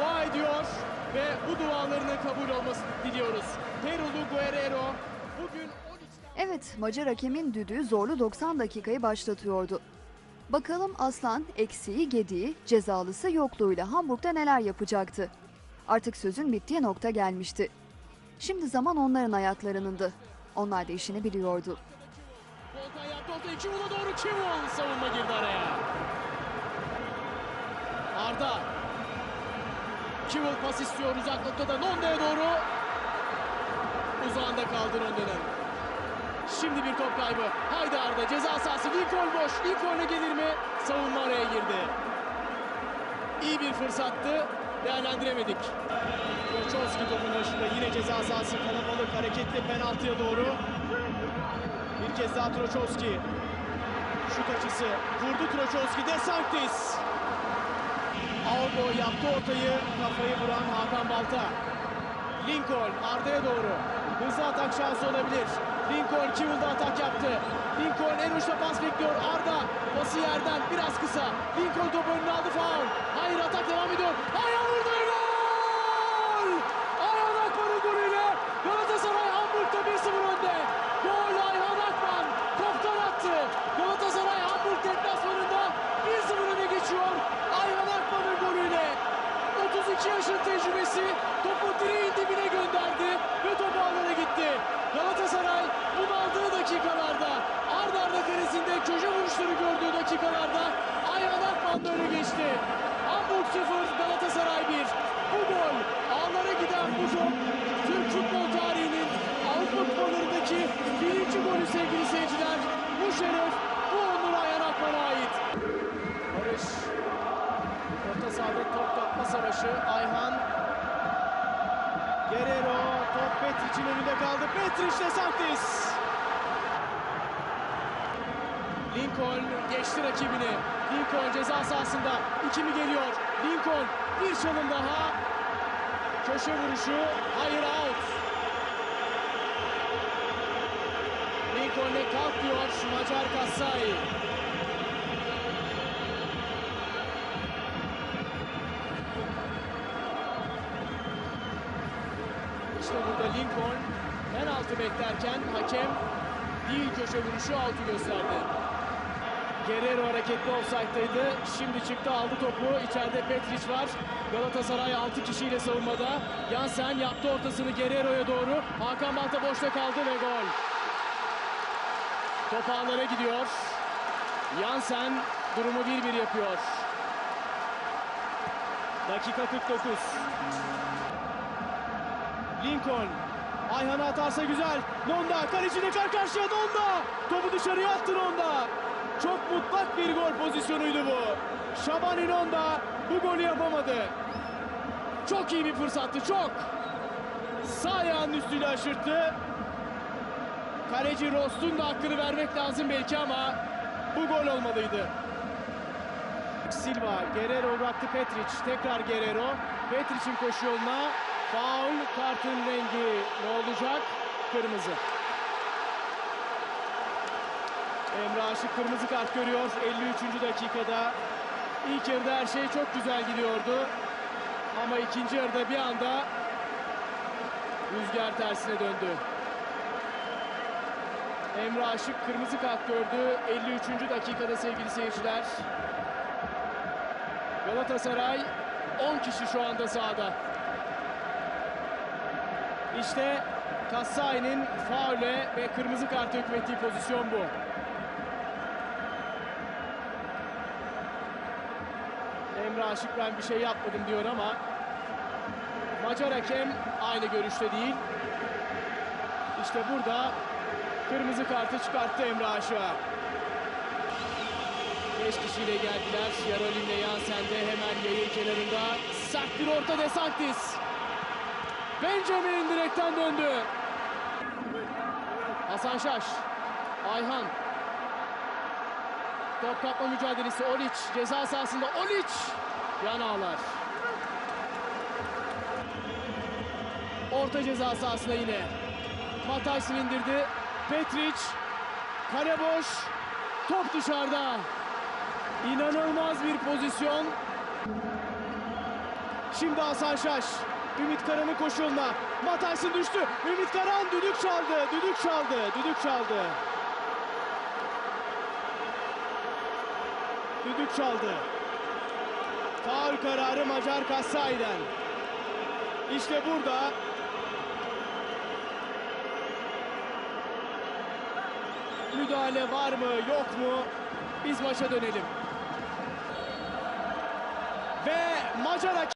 dua ediyor ve bu dualarının kabul olmasını diliyoruz. Perulu Guerrero bugün 13'ten Evet, Macar hakemin düdüğü zorlu 90 dakikayı başlatıyordu. Bakalım Aslan eksiği, gediği, cezalısı yokluğuyla Hamburg'da neler yapacaktı? Artık sözün bittiği nokta gelmişti. Şimdi zaman onların ayaklarınındı. Onlar da işini biliyordu. Volkan yaptı doğru Kivul savunma girdi araya. Arda. Kivul pas istiyor uzak noktada Nonde'ye doğru. Uzağında kaldı Nonde'nin. Şimdi bir top kaybı. Haydi Arda ceza sahası. Lincoln boş. Lincoln'e gelir mi? Savunma araya girdi. İyi bir fırsattı. Değerlendiremedik. Koçovski topun başında yine ceza sahası kalabalık hareketli penaltıya doğru. Bir kez daha Troçowski. Şut açısı. Vurdu Troçowski. De Albo yaptı ortayı. Kafayı vuran Hakan Balta. Lincoln Arda'ya doğru. Hızlı atak şansı olabilir. Lincoln Kivul'da atak yaptı. Lincoln en uçta pas bekliyor. Arda pası yerden biraz kısa. Lincoln topu önüne aldı faul. Hayır atak devam ediyor. Ayhan vurdu ve gol! Ayhan Akman'ın golüyle Galatasaray Hamburg'da 1-0 önde. Gol Ayhan Akman. Toptan attı. Galatasaray Hamburg deplasmanında 1-0 öne geçiyor. Ayhan Akman'ın golüyle 32 yaşın tecrübesi topu direğin dibine gönderdi ve top ağlara gitti. Galatasaray bunaldığı dakikalarda arda arda karesinde köşe vuruşları gördüğü dakikalarda Ayhan Akman'la öne geçti. Hamburg 0 Galatasaray 1. Bu gol ağlara giden bu top Türk futbol tarihinin Avrupa kupalarındaki birinci golü sevgili seyirciler. Bu şeref bu onur Ayhan ait. Barış Orta sahada top kapma savaşı. Ayhan. Guerrero. Top Petric'in önünde kaldı. Petric de Sanctis. Lincoln geçti rakibini. Lincoln ceza sahasında. İki mi geliyor? Lincoln bir çalım daha. Köşe vuruşu. Hayır out. Lincoln'e kalk diyor Macar Kassai. İşte burada Lincoln penaltı beklerken hakem değil köşe vuruşu out'u gösterdi. Guerrero hareketli offside'daydı. Şimdi çıktı aldı topu. İçeride Petric var. Galatasaray 6 kişiyle savunmada. Yansen yaptı ortasını Guerrero'ya doğru. Hakan Balta boşta kaldı ve gol. Top ağlara gidiyor. Yansen durumu 1-1 yapıyor. Dakika 49. Lincoln. Ayhan'a atarsa güzel. Nonda kaleciyle kar karşıya Nonda. Topu dışarıya attı Nonda. Çok mutlak bir gol pozisyonuydu bu. Şabani Nonda bu golü yapamadı. Çok iyi bir fırsattı çok. Sağ ayağının üstüyle aşırttı. Kaleci Rost'un da hakkını vermek lazım belki ama bu gol olmalıydı. Silva, Guerrero bıraktı Petric. Tekrar Guerrero. Petric'in koşu yoluna. Faul, kartın rengi ne olacak? Kırmızı. Emre Aşık kırmızı kart görüyor 53. dakikada. İlk yarıda her şey çok güzel gidiyordu. Ama ikinci yarıda bir anda rüzgar tersine döndü. Emre Aşık kırmızı kart gördü 53. dakikada sevgili seyirciler. Galatasaray 10 kişi şu anda sahada. İşte Kassai'nin faule ve kırmızı kart hükmettiği pozisyon bu. Emre Aşık ben bir şey yapmadım diyor ama Macar hakem aynı görüşte değil. İşte burada kırmızı kartı çıkarttı Emre Aşık'a. Beş kişiyle geldiler. Yarolin'le Yansen de hemen yayın kenarında. Sert bir orta De Sanctis. Benjamin direkten döndü. Hasan Şaş. Ayhan. Top kapma mücadelesi. Olic ceza sahasında. Olic. Yan ağlar. Orta ceza sahasında yine. Mataysın indirdi. Petric. Kale boş. Top dışarıda. İnanılmaz bir pozisyon. Şimdi Hasan Şaş. Ümit Karan'ın koşuluna. Mataysın düştü. Ümit Karan düdük çaldı. Düdük çaldı. Düdük çaldı. Düdük çaldı. Faul kararı Macar Kassai'den. İşte burada müdahale var mı yok mu? Biz maça dönelim. Ve Macar